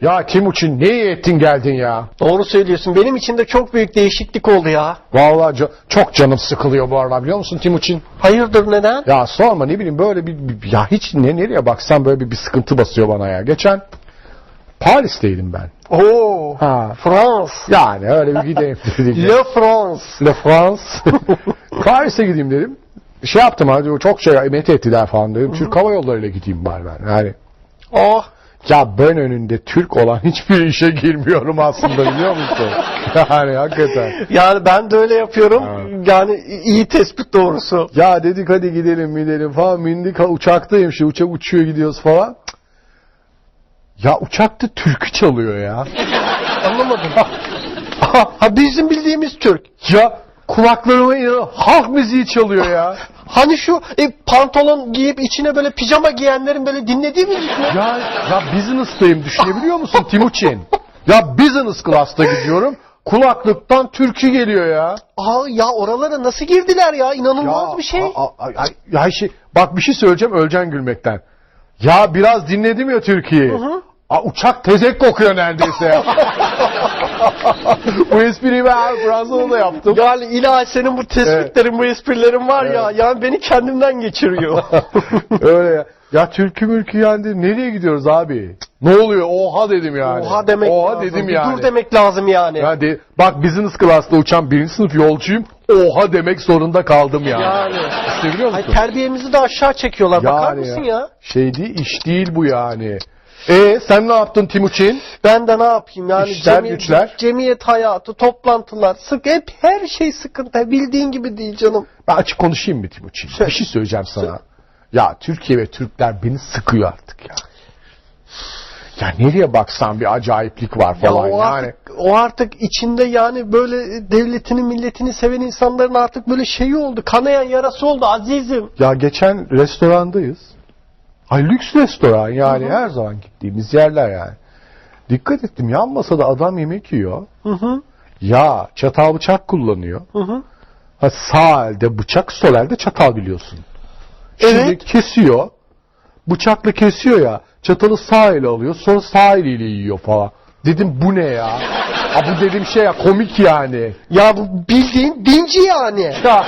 Ya Timuçin ne iyi ettin geldin ya. Doğru söylüyorsun. Benim için de çok büyük değişiklik oldu ya. Vallahi ca- çok canım sıkılıyor bu arada biliyor musun Timuçin? Hayırdır neden? Ya sorma ne bileyim böyle bir, bir- ya hiç ne nereye baksam böyle bir, bir sıkıntı basıyor bana ya. Geçen Paris'teydim ben. Oo. Ha. France. Yani öyle bir gideyim dedim. Le France. Le France. Paris'e gideyim dedim. Şey yaptım hadi çok şey emet ettiler falan dedim. Türk Hava Yolları ile gideyim bari ben. Yani Oh. Ya ben önünde Türk olan hiçbir işe girmiyorum aslında biliyor musun? yani hakikaten. Yani ben de öyle yapıyorum. Ha. Yani iyi tespit doğrusu. Ya dedik hadi gidelim gidelim falan bindik ha, uçaktayım işte uçak uçuyor gidiyoruz falan. Ya uçakta türkü çalıyor ya. Anlamadım. ha bizim bildiğimiz Türk. Ya kulaklarıma inan halk müziği çalıyor ya. Hani şu e, pantolon giyip içine böyle pijama giyenlerin böyle dinlediği müzik mi? Ya, ya business'tayım düşünebiliyor musun Timuçin? Ya business class'ta gidiyorum. Kulaklıktan türkü geliyor ya. Aa ya oralara nasıl girdiler ya? İnanılmaz ya, bir şey. a- a- a- ya şey, bak bir şey söyleyeceğim öleceksin gülmekten. Ya biraz dinledim ya Türkiye'yi. Aa, uçak tezek kokuyor neredeyse ya. bu espriyi ben Fransa'da da yaptım. Yani ilahi senin bu tespitlerin, bu esprilerin var ya. Yani beni kendimden geçiriyor. Öyle ya. Ya türkü mülkü yendi. Nereye gidiyoruz abi? Ne oluyor? Oha dedim yani. Oha demek Oha lazım. dedim Bir yani. Dur demek lazım yani. Ya de- bak business class'ta uçan birinci sınıf yolcuyum. Oha demek zorunda kaldım yani. Yani. İşte biliyor musun? Ay, terbiyemizi de aşağı çekiyorlar. Bakar mısın ya? Şey değil, iş değil bu yani. E sen ne yaptın Timuçin? Ben de ne yapayım yani İşler, cemiyet, güçler. cemiyet hayatı, toplantılar, sık hep her şey sıkıntı. Bildiğin gibi değil canım. Ben açık konuşayım mı Timuçin? Söyle. Bir şey söyleyeceğim sana. Ya Türkiye ve Türkler beni sıkıyor artık ya. Ya nereye baksan bir acayiplik var Ya falan o yani. artık, o artık içinde yani böyle devletini milletini seven insanların artık böyle şeyi oldu. Kanayan yarası oldu azizim. Ya geçen restorandayız. Ay lüks restoran yani her zaman gittiğimiz yerler yani. Dikkat ettim yan masada adam yemek yiyor. Hı hı. Ya çatal bıçak kullanıyor. Ha, sağ elde bıçak sol elde çatal biliyorsun. Şimdi Evet. kesiyor. Bıçakla kesiyor ya. Çatalı sağ ele alıyor. Sonra sağ eliyle yiyor falan. Dedim bu ne ya? Ha, bu dedim şey ya komik yani. Ya bu bildiğin dinci yani. Ya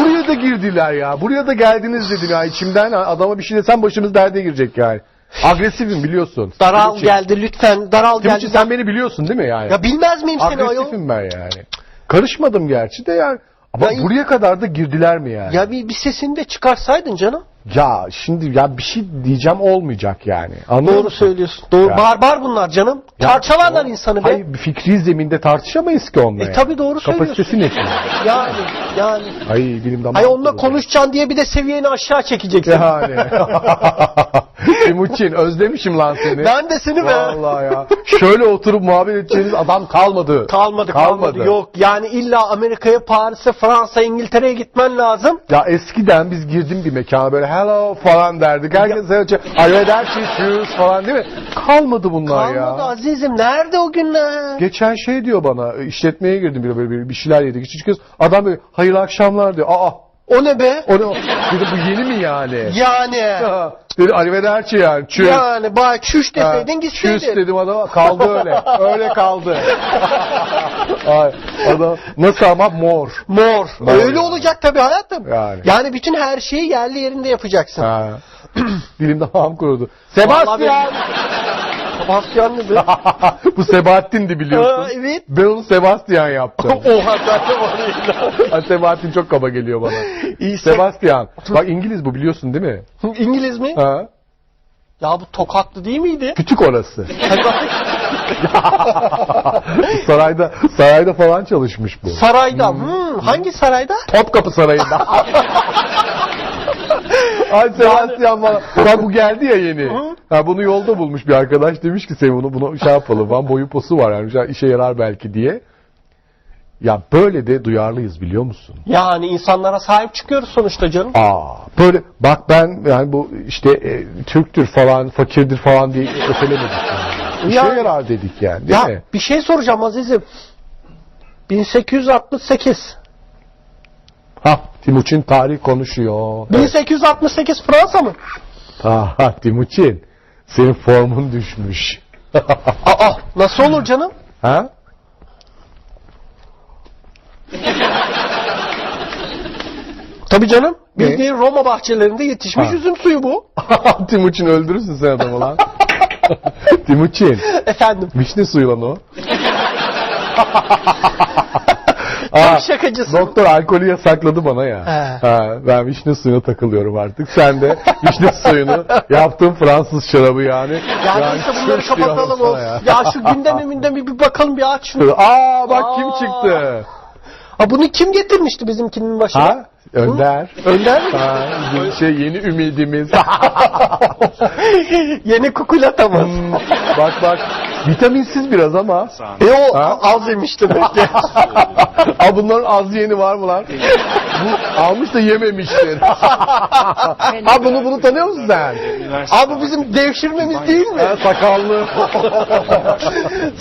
buraya da girdiler ya. Buraya da geldiniz dedim ya. içimden adama bir şey desem başımız derde girecek yani. Agresifim biliyorsun. Daral Timuçin. geldi lütfen daral Timuçin geldi. sen beni biliyorsun değil mi yani? Ya bilmez miyim seni ayol? Agresifim ben yani. Karışmadım gerçi de yani. Ama Ya- buraya kadar da girdiler mi yani? Ya bir, bir sesini de çıkarsaydın canım. Ya şimdi ya bir şey diyeceğim olmayacak yani. Anlıyor Doğru musun? söylüyorsun. Doğru. Ya. Barbar bunlar canım. Ya, Parçalarlar o- insanı be. Hayır fikri zeminde tartışamayız ki onunla. E, yani. tabii doğru Kapasitesi ne ki? Yani yani. Ay dilim damağım. Ay onunla konuşacaksın diye bir de seviyeni aşağı çekeceksin. Yani. Timuçin özlemişim lan seni. Ben de seni be. Vallahi ya. Şöyle oturup muhabbet edeceğiniz adam kalmadı. Kalmadı, kalmadı Yok yani illa Amerika'ya, Paris'e, Fransa, İngiltere'ye gitmen lazım. Ya eskiden biz girdim bir mekana böyle hello falan derdik. Herkes önce arrivederci cheers falan değil mi? Kalmadı bunlar Kalmadı ya. azizim. Nerede o günler? Geçen şey diyor bana işletmeye girdim bir böyle bir, bir şeyler yedik. Hiç kez adam böyle hayırlı akşamlar diyor. Aa O ne be? o ne? o? Dedim bu yeni mi yani? Yani. Ha, Dedi arrivederci yani. Cheers. Yani bak çüş Ha, deseydin Cheers gitseydin. dedim adama kaldı öyle. öyle kaldı. Ay, adam nasıl ama mor. Mor. Mor Öyle olacak tabii hayatım. Yani. Yani bütün her şeyi yerli yerinde yapacaksın. Ha. Dilimde ham kurudu. Sebastian. Sebastian be? Bu Sebahattin'di Ha, biliyorsun. evet. Ben onu Sebastian yaptım. Oha zaten var Sebahattin çok kaba geliyor bana. İyi, Sebastian. Bak İngiliz bu biliyorsun değil mi? İngiliz mi? Ha? Ya bu tokatlı değil miydi? Küçük orası. sarayda sarayda falan çalışmış bu. Sarayda. Hmm, hangi sarayda? Topkapı Sarayı'nda. Ay Sebastian bana. Bak bu geldi ya yeni. Ha, bunu yolda bulmuş bir arkadaş. Demiş ki sen bunu, bunu şey yapalım. Van boyu posu var yani. İşe yarar belki diye. Ya böyle de duyarlıyız biliyor musun? Yani insanlara sahip çıkıyoruz sonuçta canım. Aa böyle bak ben yani bu işte e, Türktür falan fakirdir falan diye ötelemedik. Yani. İşe Ya- yarar dedik yani değil Ya mi? bir şey soracağım azizim. 1868. Ha Timuçin tarih konuşuyor. 1868 Fransa mı? Aha Timuçin senin formun düşmüş. Aa nasıl olur canım? ha? Tabii canım. Bildiğin Roma bahçelerinde yetişmiş Ha. üzüm suyu bu. Timuçin öldürürsün sen adamı lan. Timuçin. Efendim. Vişne suyu lan o. Aa, şakacısın. doktor alkolü yasakladı bana ya. He. Ha, ben vişne suyuna takılıyorum artık. Sen de vişne suyunu yaptığın Fransız şarabı yani. Ya Yani neyse bunları çok kapatalım o. Ya. şu gündeme mündeme bir bakalım bir aç şunu. Aa bak Aa. kim çıktı. Ha bunu kim getirmişti bizimkinin başına? Ha? Önder. Önder mi? Ha, bizim şey yeni ümidimiz. Yeni kukulata mı? Hmm, bak bak. Vitaminsiz biraz ama. e o Ha? az yemiş demek ki. Aa bunların az yeni var mı lan? Bu almış da yememiştir. ha bunu bunu tanıyor musun sen? Abi bu bizim devşirmemiz değil mi? Ha, sakallı.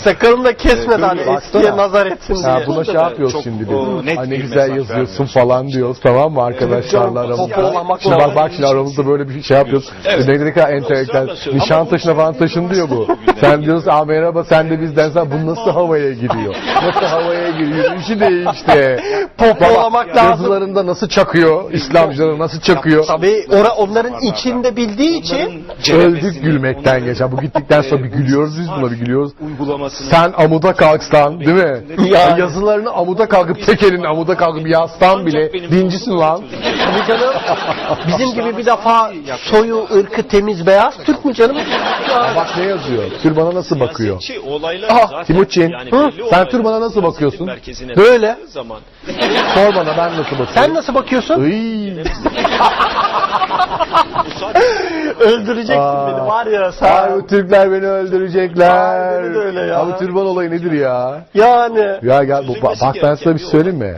Sakalını da kesmeden hani Baksana. eskiye nazar etsin diye. Ha, buna şey yapıyoruz çok, şimdi o, net ne güzel yazıyorsun falan diyoruz tamam mı arkadaşlarla aramızda. popolamak Şimdi bak bak şimdi aramızda böyle bir şey yapıyoruz. Evet. Ne, ne kadar entelektüel. Nişantaşı'na falan taşındı ya bu. Sen diyorsun aa merhaba sen de bizden sen bu nasıl havaya giriyor? Nasıl havaya giriyor? İşi değişti. Popolamak lazım. Yazılarında nasıl çakıyor? İslamcılara nasıl çakıyor? Tabii ora, onların içinde bildiği için Öldük gülmekten geçen. Bu gittikten sonra bir gülüyoruz biz buna bir gülüyoruz. uygulamasını Sen amuda kalksan değil mi? Ya. Ya. Yazılarını amuda kalkıp tek elin amuda kalkıp yazsan bile dincisin lan. tabii canım bizim gibi bir defa soyu ırkı temiz beyaz Türk mü canım? Bak ne yazıyor? Türbana nasıl bakıyor? Siyasetçi olaylar Ah, zaten Timuçin, yani hı? belli Sen olaylar türbana nasıl siyasetin bakıyorsun? merkezine Böyle. bakıldığı Zaman Sor bana ben nasıl bakıyorum? Sen nasıl bakıyorsun? Iy. Öldüreceksin Aa. beni var ya Ay sen. bu Türkler beni öldürecekler. Ay, beni de öyle ya. Abi türban olayı nedir ya? Yani. Ya gel bu, bak, ben sana bir şey söyleyeyim mi?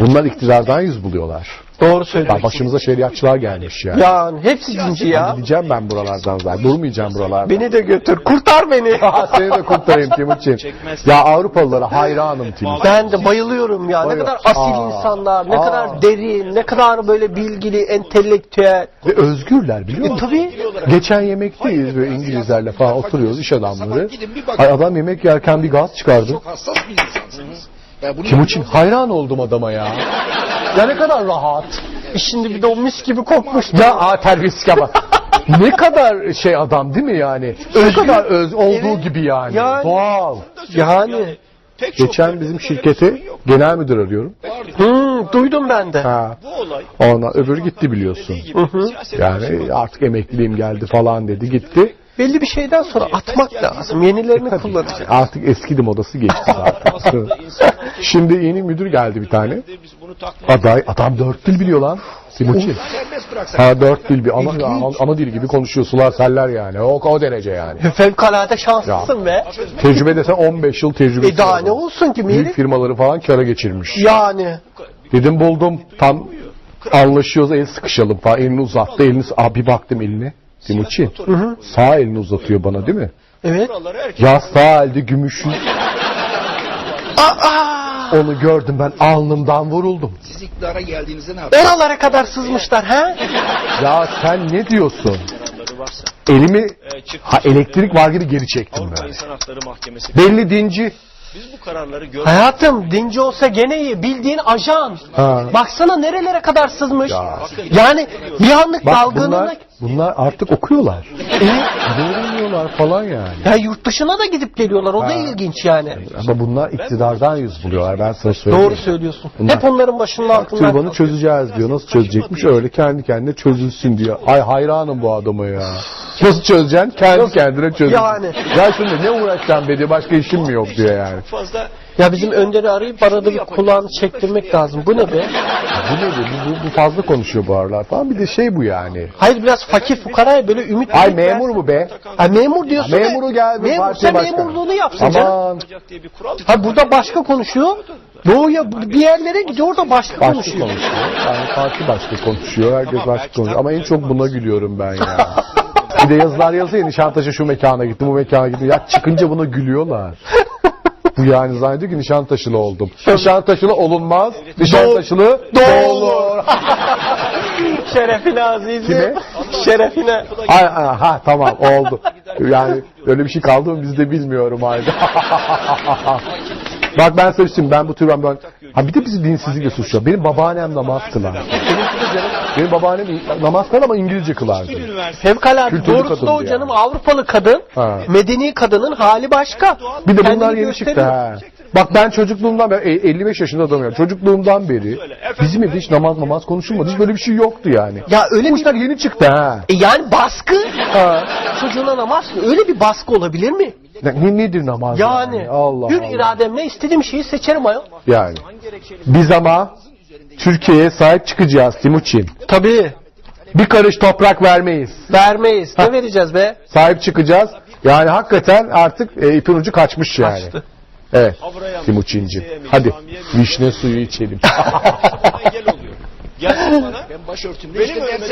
Bunlar iktidardan yüz buluyorlar. Doğru Ya söylüyorsun. başımıza şeriatçılar gelmiş ya. Yani hepsi cinci ya. Gideceğim ben buralardan zaten. Durmayacağım buralarda. Beni de götür. Kurtar beni. Seni de kurtarayım Timuçin. Ya Avrupalılara hayranım Timuçin. Ben de bayılıyorum ya. Ne Bayıl- kadar asil Aa. insanlar, ne Aa. kadar derin, ne kadar böyle bilgili, entelektüel. Ve özgürler biliyor E, musun? tabii. Geçen yemekteyiz böyle İngilizlerle falan oturuyoruz iş adamları. Ay adam yemek yerken bir gaz çıkardı. Çok hassas bir insansınız. Ya bunu Timuçin hayran oldum adama ya. Ya ne kadar rahat. E Şimdi bir de o mis gibi kokmuş. Ya aa, terbiyesiz ama. ne kadar şey adam değil mi yani? Ne kadar öz olduğu Evet. gibi yani. Yani. Doğal. Yani. Pek çok Geçen yerde bizim böyle şey yok. genel müdür arıyorum. Hmm, duydum ben de. Ha. Bu olay Ona öbürü gitti biliyorsun. dediği gibi siyaset Yani artık emekliliğim geldi falan dedi gitti. Belli bir şeyden sonra atmak lazım. Yenilerini kullanacak. Artık eskidi modası geçti zaten. insanlar Şimdi yeni müdür geldi bir tane. Aday, adam dört dil biliyor lan. Timuçin. Ha dört dil bir ana, ana, ana dil gibi konuşuyor sular seller yani. O, o derece yani. Fevkalade şanslısın be. Tecrübe desen 15 yıl tecrübe. E daha ne olsun ki Büyük firmaları falan kara geçirmiş. Yani. Dedim buldum tam anlaşıyoruz el sıkışalım falan. Elini uzattı. Elini, Aa, bir baktım eline. Timuçin. Sağ elini uzatıyor bana değil mi? Evet. Ya sağ elde gümüşün. Aa! Onu gördüm ben alnımdan vuruldum. Siz iktidara geldiğinizde ne yaptınız? Oralara kadar sızmışlar ha? Ya sen ne diyorsun? varsa Elimi e, çık ha elektrik var gibi geri çektim Avrupa böyle. İnsan Hakları Mahkemesi Belli dinci. biz bu kararları görmedik. Hayatım dinci olsa gene iyi. Bildiğin ajan. Ha. Baksana nerelere kadar sızmış. Ya. Yani bir anlık Bak dalgınlık. Bunlar, artık okuyorlar. E, Öğreniyorlar falan yani. ya yurt dışına da gidip geliyorlar. O da ilginç yani. Ama bunlar iktidardan yüz buluyorlar ben sana söyleyeyim. Doğru söylüyorsun. Bunlar- Hep onların başının altından. Türbanı kalkıyor. çözeceğiz diyor. Nasıl çözecekmiş? Öyle kendi kendine çözülsün diyor. Ay hayranım bu adama ya. Nasıl çözeceksin? Kendi kendine çözün. Yani. Ya şimdi ne uğraşacağım dedi. Başka işim mi yok diyor yani. Çok fazla Ya bizim Önder'i arayıp arada bir kulağını çektirmek lazım. Bu ne be? Bu ne bu, bu, bu fazla konuşuyor bu aralar falan. Bir de şey bu yani. Hayır biraz fakir fukaraya böyle ümit Ay ümit memur bu be. Ha memur diyorsun. Memuru geldi. Memursa parti başkanı. memurluğunu yapsın. Aman olacak diye bir kural Ha burada başka konuşuyor. Doğuya bir yerlere gidiyor orada başka başka konuşuyor. konuşuyor. Yani parti başka konuşuyor. Herkes başka konuşuyor. Ama en çok buna gülüyorum ben ya. Bir de yazılar yazıyor ya, Nişantaşı şu mekana gittim bu mekana gittim. Ya çıkınca buna gülüyorlar. Bu yani zannediyor ki Nişantaşılı oldum. Nişantaşılı olunmaz. Nişantaşılı doğulur. Şerefine azizim. Kime? Şerefine. Ay, ay, ha tamam oldu. Yani öyle bir şey kaldı mı bizde bilmiyorum halde. Bak ben söyleyeyim ben bu tür ben, ben ha bir de bizi dinsizlikle suçluyor. Benim babaannem namaz kılar. Benim babaannem namaz kılar ama İngilizce kılardı. Fevkalade Kültürlü doğrusu kadındı da o yani. canım Avrupalı kadın, Ha. medeni kadının hali başka. Bir de Kendini bunlar yeni çıktı ha. Bak ben çocukluğumdan beri e, 55 yaşında adamım yani. Çocukluğumdan beri bizim evde hiç namaz namaz konuşulmadı. Hiç böyle bir şey yoktu yani. Ya öyle Bu bir işler yeni çıktı ha. E yani baskı Ha. çocuğuna namaz öyle bir baskı olabilir mi? Ne, nedir namaz? Yani Allah hür Allah. irademle istediğim şeyi seçerim ayol. Yani. Biz ama Türkiye'ye sahip çıkacağız Timuçin. Tabii. Bir karış toprak vermeyiz. Vermeyiz. Ne vereceğiz be? Sahip çıkacağız. Yani hakikaten artık e, ipin ucu kaçmış yani. Kaçtı. Evet. Timuçin'cim. Hadi vişne suyu içelim. Engel oluyor. Gelsin bana. Ben başörtümde Benim işte